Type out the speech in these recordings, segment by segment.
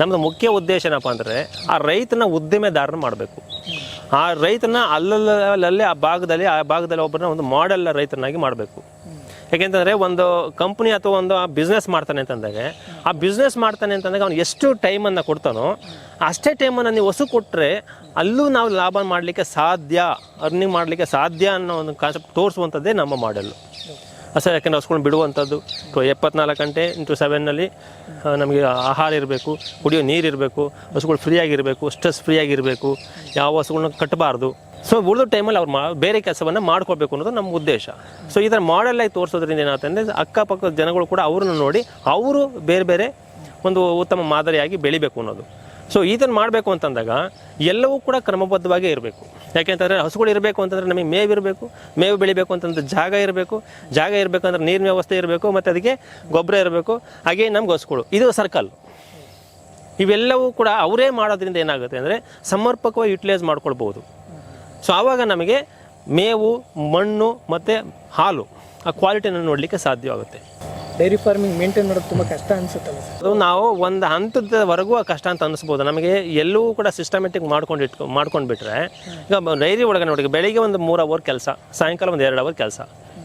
ನಮ್ಮದು ಮುಖ್ಯ ಉದ್ದೇಶ ಏನಪ್ಪ ಅಂದರೆ ಆ ರೈತನ ಉದ್ದಿಮೆದಾರನ ಮಾಡಬೇಕು. ಆ ರೈತನ ಅಲ್ಲಲ್ಲೇ ಆ ಭಾಗದಲ್ಲಿ ಆ ಭಾಗದಲ್ಲಿ ಒಬ್ಬರನ್ನ ಒಂದು ಮಾಡೆಲ್ ರೈತನಾಗಿ ಮಾಡಬೇಕು. ಯಾಕೆಂತಂದರೆ ಒಂದು ಕಂಪ್ನಿ ಅಥವಾ ಒಂದು ಆ ಬಿಸ್ನೆಸ್ ಮಾಡ್ತಾನೆ ಅಂತಂದಾಗ, ಆ ಬಿಸ್ನೆಸ್ ಮಾಡ್ತಾನೆ ಅಂತಂದಾಗ ಅವ್ನು ಎಷ್ಟು ಟೈಮನ್ನು ಕೊಡ್ತಾನೋ ಅಷ್ಟೇ ಟೈಮನ್ನು ನೀವು ಹೊಸು ಕೊಟ್ಟರೆ ಅಲ್ಲೂ ನಾವು ಲಾಭ ಮಾಡಲಿಕ್ಕೆ ಸಾಧ್ಯ ಅರ್ನಿಂಗ್ ಮಾಡಲಿಕ್ಕೆ ಸಾಧ್ಯ ಅನ್ನೋ ಒಂದು ಕಾನ್ಸೆಪ್ಟ್ ತೋರಿಸುವಂಥದ್ದೇ ನಮ್ಮ ಮಾಡೆಲ್ಲು ಸರ್ ಯಾಕೆಂದ್ರೆ ಹಸ್ಕೊಂಡು ಬಿಡುವಂಥದ್ದು. ಎಪ್ಪತ್ನಾಲ್ಕು ಗಂಟೆ ಇಂಟು ಸೆವೆನ್ನಲ್ಲಿ ನಮಗೆ ಆಹಾರ ಇರಬೇಕು, ಕುಡಿಯೋ ನೀರು ಇರಬೇಕು, ಹಸುಗಳು ಫ್ರೀಯಾಗಿರಬೇಕು ಸ್ಟ್ರೆಸ್ ಫ್ರೀಯಾಗಿರಬೇಕು ಯಾವ ಹಸುಗಳನ್ನ ಕಟ್ಟಬಾರ್ದು ಸೊ ಉಳಿದ ಟೈಮಲ್ಲಿ ಅವ್ರು ಮಾ, ಬೇರೆ ಕೆಲಸವನ್ನು ಮಾಡ್ಕೋಬೇಕು ಅನ್ನೋದು ನಮ್ಮ ಉದ್ದೇಶ. ಸೊ ಇದರ ಮಾಡೆಲ್ಲಾಗಿ ತೋರಿಸೋದ್ರಿಂದ ಏನಾಗುತ್ತೆ ಅಕ್ಕಪಕ್ಕದ ಜನಗಳು ಕೂಡ ಅವ್ರನ್ನ ನೋಡಿ, ಅವರು ಬೇರೆ ಬೇರೆ ಒಂದು ಉತ್ತಮ ಮಾದರಿಯಾಗಿ ಬೆಳಿಬೇಕು ಅನ್ನೋದು. ಸೊ ಇದನ್ನು ಮಾಡಬೇಕು ಅಂತಂದಾಗ ಎಲ್ಲವೂ ಕೂಡ ಕ್ರಮಬದ್ಧವಾಗಿ ಇರಬೇಕು. ಯಾಕೆಂತಂದರೆ ಹಸುಗಳು ಇರಬೇಕು ಅಂತಂದರೆ ನಮಗೆ ಮೇವು ಇರಬೇಕು, ಮೇವು ಬೆಳಿಬೇಕು ಅಂತಂದ್ರೆ ಜಾಗ ಇರಬೇಕು, ಜಾಗ ಇರಬೇಕಂದ್ರೆ ನೀರಿನ ವ್ಯವಸ್ಥೆ ಇರಬೇಕು, ಮತ್ತು ಅದಕ್ಕೆ ಗೊಬ್ಬರ ಇರಬೇಕು, ಹಾಗೆ ನಮ್ಗೆ ಹಸುಗಳು. ಇದು ಸರ್ಕಲ್. ಇವೆಲ್ಲವೂ ಕೂಡ ಅವರೇ ಮಾಡೋದ್ರಿಂದ ಏನಾಗುತ್ತೆ ಅಂದರೆ ಸಮರ್ಪಕವಾಗಿ ಯುಟಿಲೈಸ್ ಮಾಡ್ಕೊಳ್ಬೋದು ಸೊ ಆವಾಗ ನಮಗೆ ಮೇವು, ಮಣ್ಣು ಮತ್ತು ಹಾಲು ಆ ಕ್ವಾಲಿಟಿನ ನೋಡಲಿಕ್ಕೆ ಸಾಧ್ಯವಾಗುತ್ತೆ. ಡೈರಿ ಫಾರ್ಮಿಂಗ್ ಮೇಂಟೈನ್ ಮಾಡೋದು ತುಂಬ ಕಷ್ಟ ಅನಿಸುತ್ತಲ್ಲ ಸರ್? ಅದು ನಾವು ಒಂದು ಹಂತದವರೆಗೂ ಕಷ್ಟ ಅಂತ ಅನಿಸ್ಬೋದು. ನಮಗೆ ಎಲ್ಲೂ ಕೂಡ ಸಿಸ್ಟಮೆಟಿಕ್ ಮಾಡ್ಕೊಂಡು ಇಟ್ಕೊ ಮಾಡ್ಕೊಂಡು ಬಿಟ್ರೆ ಈಗ ಡೈರಿ ಒಳಗೆ ನೋಡಿ ಬೆಳಿಗ್ಗೆ ಒಂದು ಮೂರು ಅವರ್ ಕೆಲಸ, ಸಾಯಂಕಾಲ ಒಂದು ಎರಡು ಅವರ್ ಕೆಲಸ.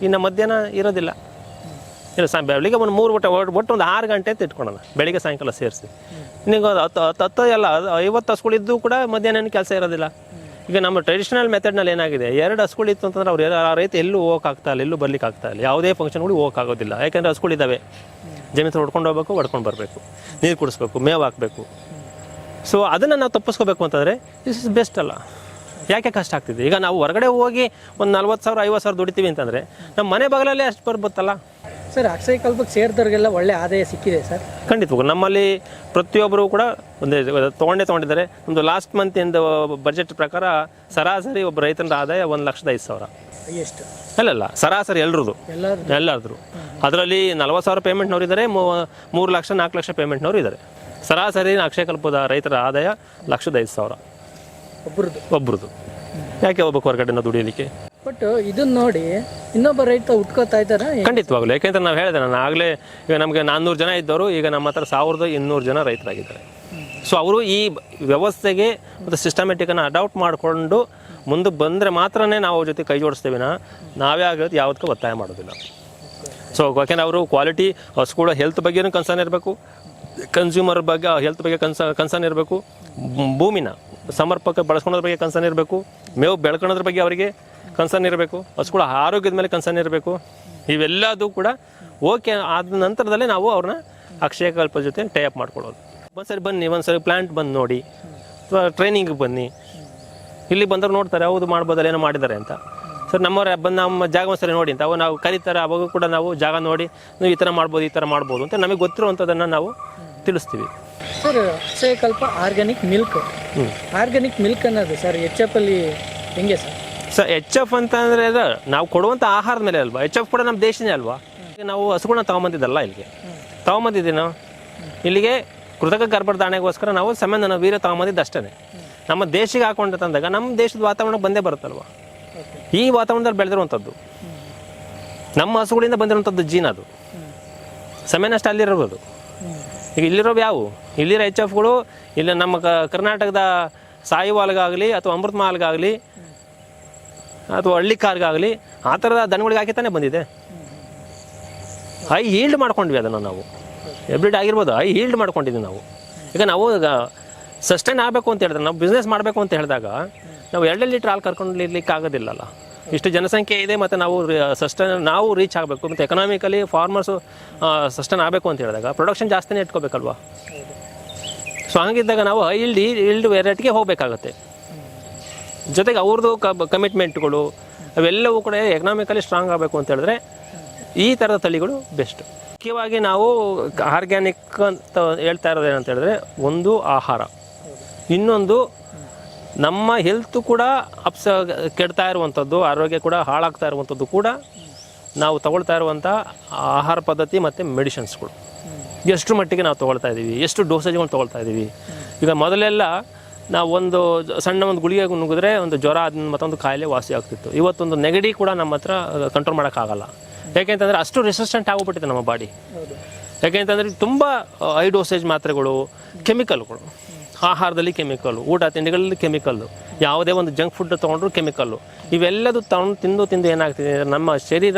ಇನ್ನು ಮಧ್ಯಾಹ್ನ ಇರೋದಿಲ್ಲ. ಇಲ್ಲ, ಸಾ, ಬೆಳಿಗ್ಗೆ ಒಂದು ಮೂರು ಒಟ್ಟು ಒಟ್ಟು ಒಂದು ಆರು ಗಂಟೆ ಅಂತ ಇಟ್ಕೊಳೋಣ ಬೆಳಿಗ್ಗೆ ಸಾಯಂಕಾಲ ಸೇರಿಸಿ. ನಿಮಗೆ ಹತ್ತು ಹತ್ತು ಹತ್ತು ಎಲ್ಲ, ಐವತ್ತು ಹಸುಗಳಿದ್ದು ಕೂಡ ಮಧ್ಯಾಹ್ನ ಕೆಲಸ ಇರೋದಿಲ್ಲ. ಈಗ ನಮ್ಮ ಟ್ರೆಡಿಷನಲ್ ಮೆಥಡ್ನಲ್ಲಿ ಏನಾಗಿದೆ? ಎರಡು ಹಸುಗಳಿತ್ತು ಅಂತಂದ್ರೆ ಅವ್ರು ಆ ರೈತ ಎಲ್ಲೂ ಹೋಗಕ್ಕಾಗ್ತಾ ಇಲ್ಲ, ಎಲ್ಲೂ ಬರ್ಲಿಕ್ಕೆ ಆಗ್ತಾ ಇಲ್ಲ. ಯಾವುದೇ ಫಂಕ್ಷನ್ಗಳು ಹೋಗೋಕ್ಕಾಗೋದಿಲ್ಲ ಯಾಕೆಂದರೆ ಹಸುಗಳಿದ್ದಾವೆ ಜಮೀನು ಹೊಡ್ಕೊಂಡು ಹೋಗ್ಬೇಕು, ಹೊಡ್ಕೊಂಡು ಬರಬೇಕು. ನೀರು ಕುಡಿಸ್ಬೇಕು, ಮೇವು ಹಾಕಬೇಕು. ಸೊ ಅದನ್ನು ನಾವು ತಪ್ಪಿಸ್ಕೋಬೇಕು ಅಂತಂದರೆ ದಿಸ್ ಇಸ್ ಬೆಸ್ಟ್ ಅಲ್ಲ. ಯಾಕೆ ಕಷ್ಟ ಆಗ್ತಿದೆ? ಈಗ ನಾವು ಹೊರಗಡೆ ಹೋಗಿ ಒಂದು ನಲ್ವತ್ತು ಸಾವಿರ, ಐವತ್ತು ಸಾವಿರ ದುಡಿತೀವಿ ಅಂತಂದರೆ, ನಮ್ಮ ಮನೆ ಬಗಲಲ್ಲೇ ಅಷ್ಟು ಬರ್ಬೋತ್ತಲ್ಲ ಸರ್ ಅಕ್ಷಯ ಕಲ್ಪಕ್ಕೆ ಸೇರಿದವ್ರಿಗೆಲ್ಲ ಒಳ್ಳೆ ಆದಾಯ ಸಿಕ್ಕಿದೆ ಸರ್. ಖಂಡಿತ ನಮ್ಮಲ್ಲಿ ಪ್ರತಿಯೊಬ್ಬರು ಕೂಡ ಒಂದೇ ತೊಗೊಂಡೇ ತೊಗೊಂಡಿದ್ದಾರೆ. ಒಂದು ಲಾಸ್ಟ್ ಮಂತಿಂದ ಬಜೆಟ್ ಪ್ರಕಾರ ಸರಾಸರಿ ಒಬ್ಬ ರೈತನ ಆದಾಯ ಒಂದು ಲಕ್ಷದ ಐದು ಸಾವಿರ. ಎಷ್ಟು? ಅಲ್ಲಲ್ಲ ಸರಾಸರಿ ಎಲ್ಲರದು? ಎಲ್ಲಾದ್ರು ಅದರಲ್ಲಿ ನಲ್ವತ್ತು ಸಾವಿರ ಪೇಮೆಂಟ್ನವ್ರು ಇದ್ದಾರೆ ಮೂರು ಲಕ್ಷ ನಾಲ್ಕು ಲಕ್ಷ ಪೇಮೆಂಟ್ನವ್ರು ಇದ್ದಾರೆ ಸರಾಸರಿ ಅಕ್ಷಯ ಕಲ್ಪದ ರೈತರ ಆದಾಯ ಲಕ್ಷದ ಐದು ಸಾವಿರ. ಒಬ್ರದ್ದು ಒಬ್ರದ್ದು ಯಾಕೆ ಹೋಗ್ಬೇಕು ಹೊರಗಡೆನ ದುಡಿಯೋದಕ್ಕೆ ಬಟ್ ಇದನ್ನ ನೋಡಿ ಇನ್ನೊಬ್ಬ ರೈತ ಉಟ್ಕೋತಾ ಇದ್ದಾರೆ ಖಂಡಿತವಾಗ್ಲು. ಯಾಕೆಂದ್ರೆ ನಾವು ಹೇಳಿದೆ ನಾನು ಆಗಲೇ ಈಗ ನಮಗೆ ನಾನ್ನೂರು ಜನ ಇದ್ದವರು, ಈಗ ನಮ್ಮ ಹತ್ರ ಸಾವಿರದ ಇನ್ನೂರು ಜನ ರೈತರಾಗಿದ್ದಾರೆ. ಸೊ ಅವರು ಈ ವ್ಯವಸ್ಥೆಗೆ ಮತ್ತು ಸಿಸ್ಟಮೆಟಿಕನ್ನು ಅಡಾಪ್ಟ್ ಮಾಡಿಕೊಂಡು ಮುಂದೆ ಬಂದರೆ ಮಾತ್ರನೇ ನಾವು ಅವ್ರ ಜೊತೆ ಕೈ ಜೋಡಿಸ್ತೇವೆ ನಾ. ನಾವೇ ಆಗಿರೋದು ಯಾವುದಕ್ಕೂ ಒತ್ತಾಯ ಮಾಡೋದಿಲ್ಲ. ಸೊ ಯಾಕೆಂದ್ರೆ ಅವರು ಕ್ವಾಲಿಟಿ ಹಸುಗಳ ಹೆಲ್ತ್ ಬಗ್ಗೆನೂ ಕನ್ಸರ್ನ್ ಇರಬೇಕು. ಕನ್ಸ್ಯೂಮರ್ ಬಗ್ಗೆ ಹೆಲ್ತ್ ಬಗ್ಗೆ ಕನ್ಸ ಕನ್ಸರ್ನ್ ಇರಬೇಕು. ಭೂಮಿನ ಸಮರ್ಪಕ ಬಳಸ್ಕೊಳೋದ್ರ ಬಗ್ಗೆ ಕನ್ಸರ್ನ್ ಇರಬೇಕು. ಮೇವು ಬೆಳ್ಕೊಳೋದ್ರ ಬಗ್ಗೆ ಅವರಿಗೆ ಕನ್ಸರ್ನ್ ಇರಬೇಕು ಹಸುಗಳ ಆರೋಗ್ಯದ ಮೇಲೆ ಕನ್ಸರ್ನ್ ಇರಬೇಕು ಇವೆಲ್ಲದೂ ಕೂಡ ಓಕೆ ಆದ ನಂತರದಲ್ಲೇ ನಾವು ಅವ್ರನ್ನ ಅಕ್ಷಯ ಕಲ್ಪ ಜೊತೆ ಟೈಪ್ ಮಾಡ್ಕೊಳ್ಳೋದು ಒಂದ್ಸರಿ ಬನ್ನಿ ಒಂದ್ಸರಿ ಪ್ಲಾಂಟ್ ಬಂದು ನೋಡಿ ಅಥವಾ ಟ್ರೈನಿಂಗಿಗೆ ಬನ್ನಿ. ಇಲ್ಲಿ ಬಂದ್ರೆ ನೋಡ್ತಾರೆ ಹೌದು ಮಾಡ್ಬೋದಲ್ಲ ಏನೋ ಮಾಡಿದ್ದಾರೆ ಅಂತ. ಸರ್ ನಮ್ಮವ್ರ ಬಂದು ನಮ್ಮ ಜಾಗ ಒಂದ್ಸರಿ ನೋಡಿ ಅಂತ. ಅವು ನಾವು ಕರೀತಾರೆ ಅವಾಗ ಕೂಡ ನಾವು ಜಾಗ ನೋಡಿ ನೀವು ಈ ಥರ ಮಾಡ್ಬೋದು ಈ ಥರ ಮಾಡ್ಬೋದು ಅಂತ ನಮಗೆ ಗೊತ್ತಿರುವಂಥದ್ದನ್ನು ನಾವು ತಿಳಿಸ್ತೀವಿ. Sir Akshayakalpa organic milk. Organic milk ಅನ್ನೋದು ಸರ್ ಎಚ್ ಎಫ್ ಅಲ್ಲಿ ಹೆಂಗೆ ಸರ್? ಸರ್ ಎಚ್ ಎಫ್ ಅಂತ ಅದು, ನಾವು ಕೊಡುವಂಥ ಆಹಾರದ ಮೇಲೆ ಅಲ್ವಾ? ಎಚ್ ಎಫ್ ಕೂಡ ನಮ್ಮ ದೇಶನೇ ಅಲ್ವಾ? ನಾವು ಹಸುಗಳನ್ನ ತಗೊಂಬಂದಿದ್ದಲ್ಲ ಇಲ್ಲಿಗೆ. ತಗೊಂಬಂದಿದ್ದೀವಿ ಇಲ್ಲಿಗೆ ಕೃತಕ ಗರ್ಭಧಾರಣೆಗೋಸ್ಕರ ನಾವು ಸಮೇನ ವೀರ ತಗೊಂಬಂದಿದ್ದು ಅಷ್ಟೇ ನಮ್ಮ ದೇಶಕ್ಕೆ ಹಾಕೊಂಡು ತಂದಾಗ ನಮ್ಮ ದೇಶದ ವಾತಾವರಣ ಬಂದೇ ಬರುತ್ತಲ್ವ? ಈ ವಾತಾವರಣದಲ್ಲಿ ಬೆಳೆದಿರುವಂಥದ್ದು. ನಮ್ಮ ಹಸುಗಳಿಂದ ಬಂದಿರುವಂಥದ್ದು ಜೀನ್ ಅದು. ಸಮಯನಷ್ಟು ಅಲ್ಲಿರೋದು ಈಗ ಇಲ್ಲಿರೋವು ಯಾವು? ಇಲ್ಲಿರೋ ಎಚ್ ಎಫ್ಗಳು ಇಲ್ಲಿ ನಮ್ಮ ಕರ್ನಾಟಕದ ಸಾಯಿವಾಲ್ಗಾಗಲಿ ಅಥವಾ ಅಮೃತ ಮಹಲ್ಗಾಗಲಿ ಅಥವಾ ಹಳ್ಳಿ ಕಾರ್ಗಾಗಲಿ, ಆ ಥರದ ದನಗಳಿಗೆ ಹಾಕಿ ತಾನೇ ಬಂದಿದೆ. ಹೈ ಹೀಲ್ಡ್ ಮಾಡ್ಕೊಂಡ್ವಿ ಅದನ್ನು ನಾವು. ಎಬ್ರಿಡ್ ಆಗಿರ್ಬೋದು, ಹೈ ಹೀಲ್ಡ್ ಮಾಡ್ಕೊಂಡಿದ್ದೀವಿ ನಾವು. ಈಗ ನಾವು ಈಗ ಸಸ್ಟೈನ್ ಆಗಬೇಕು ಅಂತ ಹೇಳಿದ್ರೆ, ನಾವು ಬಿಸ್ನೆಸ್ ಮಾಡಬೇಕು ಅಂತ ಹೇಳಿದಾಗ, ನಾವು ಎರಡೆರಡು ಲೀಟ್ರ್ ಹಾಲು ಕರ್ಕೊಂಡು ಇರ್ಲಿಕ್ಕೆ ಆಗೋದಿಲ್ಲಲ್ಲ. ಇಷ್ಟು ಜನಸಂಖ್ಯೆ ಇದೆ ಮತ್ತು ನಾವು ಸಸ್ಟೈನ್ ನಾವು ರೀಚ್ ಆಗಬೇಕು. ಮತ್ತು ಎಕನಾಮಿಕಲಿ ಫಾರ್ಮರ್ಸು ಸಸ್ಟೈನ್ ಆಗಬೇಕು ಅಂತ ಹೇಳಿದಾಗ ಪ್ರೊಡಕ್ಷನ್ ಜಾಸ್ತಿನೇ ಇಟ್ಕೋಬೇಕಲ್ವಾ? ಸೊ ಹಂಗಿದ್ದಾಗ ನಾವು ಹೈ ಇಲ್ಡ್ ಇಲ್ಡ್ ವೆರೈಟಿಗೆ ಹೋಗಬೇಕಾಗತ್ತೆ. ಜೊತೆಗೆ ಅವ್ರದ್ದು ಕಮಿಟ್ಮೆಂಟ್ಗಳು ಅವೆಲ್ಲವೂ ಕೂಡ ಎಕನಾಮಿಕಲಿ ಸ್ಟ್ರಾಂಗ್ ಆಗಬೇಕು ಅಂತ ಹೇಳಿದ್ರೆ ಈ ಥರದ ತಳಿಗಳು ಬೆಸ್ಟ್ ಮುಖ್ಯವಾಗಿ ನಾವು ಆರ್ಗ್ಯಾನಿಕ್ ಅಂತ ಹೇಳ್ತಾ ಇರೋದು ಏನಂತ ಹೇಳಿದ್ರೆ ಒಂದು ಆಹಾರ. ಇನ್ನೊಂದು ನಮ್ಮ ಹೆಲ್ತ್ ಕೂಡ ಅಪ್ಸ ಕೆಡ್ತಾ ಇರುವಂಥದ್ದು, ಆರೋಗ್ಯ ಕೂಡ ಹಾಳಾಗ್ತಾ ಇರುವಂಥದ್ದು ಕೂಡ ನಾವು ತಗೊಳ್ತಾ ಇರುವಂಥ ಆಹಾರ ಪದ್ಧತಿ ಮತ್ತು ಮೆಡಿಷನ್ಸ್ಗಳು ಎಷ್ಟು ಮಟ್ಟಿಗೆ ನಾವು ತೊಗೊಳ್ತಾ ಇದ್ದೀವಿ, ಎಷ್ಟು ಡೋಸೇಜ್ಗಳು ತೊಗೊಳ್ತಾ ಇದ್ದೀವಿ. ಈಗ ಮೊದಲೆಲ್ಲ ನಾವು ಒಂದು ಸಣ್ಣ ಒಂದು ಗುಳಿಗೆ ನುಗ್ಗಿದ್ರೆ ಒಂದು ಜ್ವರ ಅದನ್ನ ಮತ್ತೊಂದು ಕಾಯಿಲೆ ವಾಸಿ ಆಗ್ತಿತ್ತು. ಇವತ್ತೊಂದು ನೆಗಡಿ ಕೂಡ ನಮ್ಮ ಹತ್ರ ಕಂಟ್ರೋಲ್ ಮಾಡೋಕ್ಕಾಗಲ್ಲ ಯಾಕೆಂತಂದರೆ ಅಷ್ಟು ರೆಸಿಸ್ಟೆಂಟ್ ಆಗೋಗ್ಬಿಟ್ಟಿದೆ ನಮ್ಮ ಬಾಡಿ ಯಾಕೆಂತಂದರೆ ತುಂಬ ಹೈ ಡೋಸೇಜ್ ಮಾತ್ರೆಗಳು ಕೆಮಿಕಲ್ಗಳು ಆಹಾರದಲ್ಲಿ ಕೆಮಿಕಲ್ಲು ಊಟ ತಿಂಡಿಗಳಲ್ಲಿ ಕೆಮಿಕಲ್ಲು ಯಾವುದೇ ಒಂದು ಜಂಕ್ ಫುಡ್ ತೊಗೊಂಡ್ರು ಕೆಮಿಕಲ್ಲು ಇವೆಲ್ಲದು ತಗೊಂಡು ತಿಂದು ತಿಂದು ಏನಾಗ್ತಿದೆ ನಮ್ಮ ಶರೀರ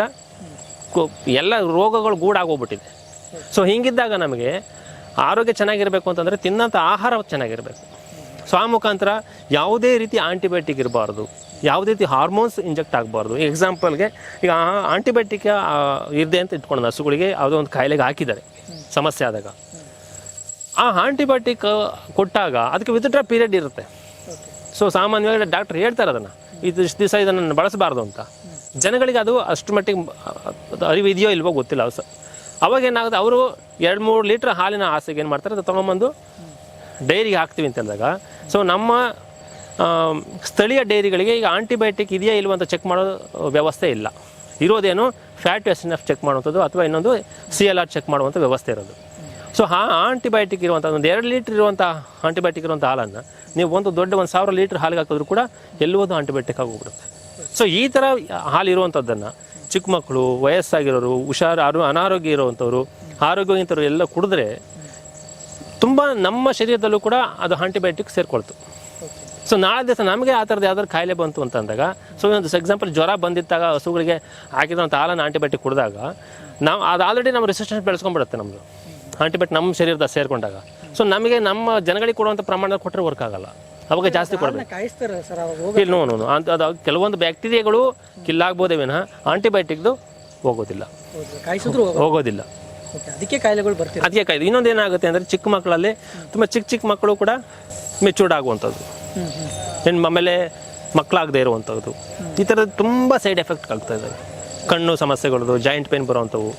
ಎಲ್ಲ ರೋಗಗಳು ಗೂಡಾಗೋಗ್ಬಿಟ್ಟಿದೆ. ಸೊ ಹೀಗಿದ್ದಾಗ ನಮಗೆ ಆರೋಗ್ಯ ಚೆನ್ನಾಗಿರಬೇಕು ಅಂತಂದರೆ ತಿನ್ನೋಂಥ ಆಹಾರ ಚೆನ್ನಾಗಿರಬೇಕು. ಸೊ ಆ ಮುಖಾಂತರ ಯಾವುದೇ ರೀತಿ ಆಂಟಿಬಯೋಟಿಕ್ ಇರಬಾರ್ದು, ಯಾವುದೇ ರೀತಿ ಹಾರ್ಮೋನ್ಸ್ ಇಂಜೆಕ್ಟ್ ಆಗಬಾರ್ದು. ಎಕ್ಸಾಂಪಲ್ಗೆ ಈಗ ಆಂಟಿಬಯೋಟಿಕ್ ಇರದೆ ಅಂತ ಇಟ್ಕೊಂಡು ಹಸುಗಳಿಗೆ ಯಾವುದೋ ಒಂದು ಕಾಯಿಲೆಗೆ ಹಾಕಿದ್ದಾರೆ, ಸಮಸ್ಯೆ ಆದಾಗ. ಆ ಆಂಟಿಬಯೋಟಿಕ್ ಕೊಟ್ಟಾಗ ಅದಕ್ಕೆ ವಿತ್ಡ್ರಾ ಪೀರಿಯಡ್ ಇರುತ್ತೆ. ಸೊ ಸಾಮಾನ್ಯವಾಗಿ ಡಾಕ್ಟರ್ ಹೇಳ್ತಾರೆ ಅದನ್ನು ಇದು ಇಷ್ಟು ದಿವಸ ಇದನ್ನು ಬಳಸಬಾರ್ದು ಅಂತ. ಜನಗಳಿಗೆ ಅದು ಅಷ್ಟು ಮಟ್ಟಿಗೆ ಅರಿವು ಇದೆಯೋ ಇಲ್ವೋ ಗೊತ್ತಿಲ್ಲ ಸರ್ ಅವಾಗ ಏನಾಗುತ್ತೆ, ಅವರು ಎರಡು ಮೂರು ಲೀಟ್ರ್ ಹಾಲಿನ ಆಸೆಗೆ ಏನು ಮಾಡ್ತಾರೆ, ಅದು ತೊಗೊಂಬಂದು ಡೈರಿಗೆ ಹಾಕ್ತೀವಿ ಅಂತ ಹೇಳಿದಾಗ ಸೊ ನಮ್ಮ ಸ್ಥಳೀಯ ಡೈರಿಗಳಿಗೆ ಈಗ ಆಂಟಿಬಯೋಟಿಕ್ ಇದೆಯಾ ಇಲ್ವ ಅಂತ ಚೆಕ್ ಮಾಡೋ ವ್ಯವಸ್ಥೆ ಇಲ್ಲ. ಇರೋದೇನು fat S N F check ಮಾಡುವಂಥದ್ದು ಅಥವಾ ಇನ್ನೊಂದು ಸಿ ಎಲ್ ಆರ್ ಚೆಕ್ ಮಾಡುವಂಥ ವ್ಯವಸ್ಥೆ ಇರೋದು. ಸೊ ಆ ಆಂಟಿಬಯೋಟಿಕ್ ಇರುವಂಥ ಒಂದು ಎರಡು ಲೀಟ್ರ್ ಇರುವಂಥ ಆಂಟಿಬಯೋಟಿಕ್ ಇರುವಂಥ ಹಾಲನ್ನು ನೀವು ಒಂದು ದೊಡ್ಡ ಒಂದು ಸಾವಿರ ಲೀಟ್ರ್ ಹಾಲಿಗೆ ಹಾಕಿದ್ರು ಕೂಡ ಎಲ್ಲೋದು ಆಂಟಿಬಯೋಟಿಕ್ ಆಗೋಗ್ಬಿಡುತ್ತೆ. ಸೊ ಈ ಥರ ಹಾಲು ಇರುವಂಥದ್ದನ್ನು ಚಿಕ್ಕ ಮಕ್ಕಳು ವಯಸ್ಸಾಗಿರೋರು, ಹುಷಾರು, ಅನಾರೋಗ್ಯ ಇರುವಂಥವ್ರು, ಆರೋಗ್ಯವಂತರು ಎಲ್ಲ ಕುಡಿದ್ರೆ ತುಂಬ ನಮ್ಮ ಶರೀರದಲ್ಲೂ ಕೂಡ ಅದು ಆಂಟಿಬಯೋಟಿಕ್ ಸೇರ್ಕೊಳ್ತು. ಸೊ ನಾಳೆ ದಿವಸ ನಮಗೆ ಆ ಥರದ್ದು ಯಾವ್ದಾದ್ರು ಕಾಯಿಲೆ ಬಂತು ಅಂತ ಅಂದಾಗ ಸೊ ಒಂದು ಎಕ್ಸಾಂಪಲ್ ಜ್ವರ ಬಂದಿದ್ದಾಗ ಹಸುಗಳಿಗೆ ಹಾಕಿದಂಥ ಹಾಲನ್ನು ಆಂಟಿಬಯೋಟಿಕ್ ಕುಡಿದಾಗ ನಾವು ಅದು ಆಲ್ರೆಡಿ ನಮ್ಮ ರೆಸಿಸ್ಟೆನ್ಸ್ ಬೆಳೆಸ್ಕೊಂಡ್ಬಿಡುತ್ತೆ ನಮ್ಮದು ಆಂಟಿಬಯೋಟಿಕ್ ನಮ್ಮ ಶರೀರದ ಸೇರಿಕೊಂಡಾಗ. ಸೊ ನಮಗೆ ನಮ್ಮ ಜನಗಳಿಗೆ ಕೊಡುವಂಥ ಪ್ರಮಾಣ ಕೊಟ್ಟರೆ ವರ್ಕ್ ಆಗಲ್ಲ. ಅವಾಗ ಜಾಸ್ತಿ ಕೊಡಬೇಕು. ನೋ ನೋ ಅಂತ ಅದು ಕೆಲವೊಂದು ಬ್ಯಾಕ್ಟೀರಿಯಾಗಳು ಕಿಲ್ಲಾಗ್ಬೋದೇ ವಿನಃ ಆಂಟಿಬಯೋಟಿಕ್ದು ಹೋಗೋದಿಲ್ಲ. ಹೋಗೋದಿಲ್ಲ. ಅದಕ್ಕೆ ಕಾಯಿಲೆಗಳು ಬರ್ತೀವಿ ಅದಕ್ಕೆ ಕಾಯಿಲೆ. ಇನ್ನೊಂದು ಏನಾಗುತ್ತೆ ಅಂದರೆ ಚಿಕ್ಕ ಮಕ್ಕಳಲ್ಲಿ ತುಂಬ ಚಿಕ್ಕ ಚಿಕ್ಕ ಮಕ್ಕಳು ಕೂಡ ಮೆಚೂರ್ಡ್ ಆಗುವಂಥದ್ದು. ಹೆಣ್ಣು ಆಮೇಲೆ ಮಕ್ಕಳಾಗದೇ ಇರುವಂಥದ್ದು. ಈ ಥರದ್ದು ತುಂಬ ಸೈಡ್ ಎಫೆಕ್ಟ್ ಆಗ್ತಾ ಇದೆ. ಕಣ್ಣು ಸಮಸ್ಯೆಗಳದು ಜಾಯಿಂಟ್ ಪೇನ್ ಬರುವಂಥವು